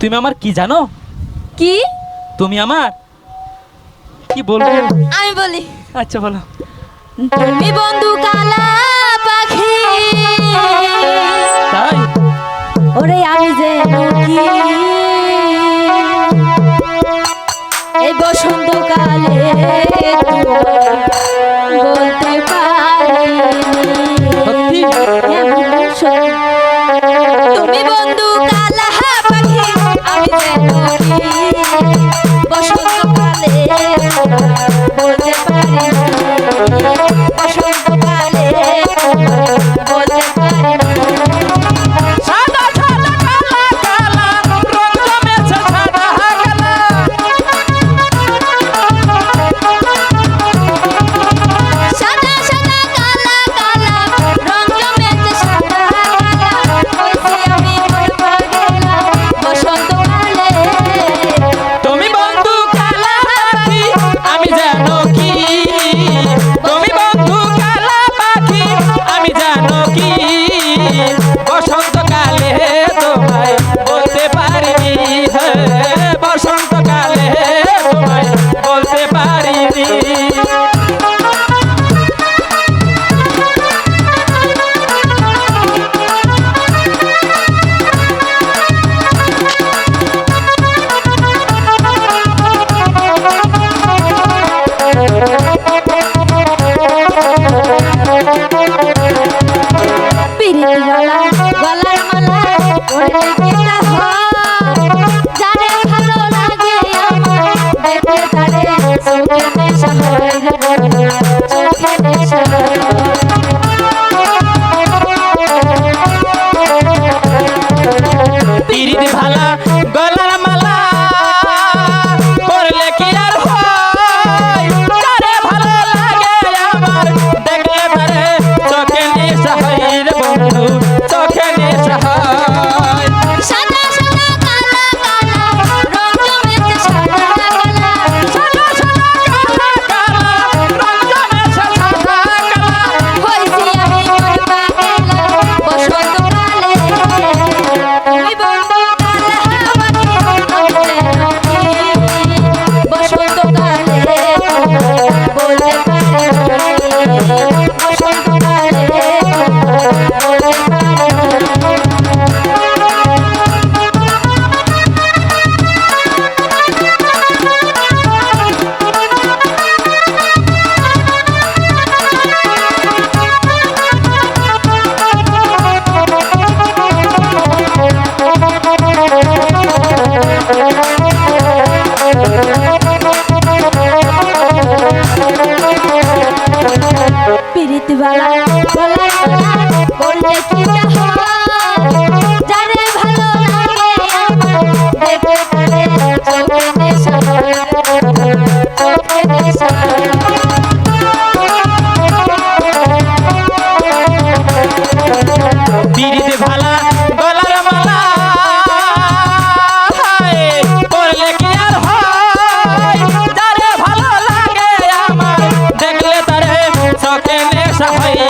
তুমি আমার কি জানো? কি? তুমি আমার? কি বলবে? আমি বলি। আচ্ছা বলো। তুমি বন্ধু কালা পাখি। তাই? ওরে আমি যে কি? এই বসন্ত কালে রে Sampai.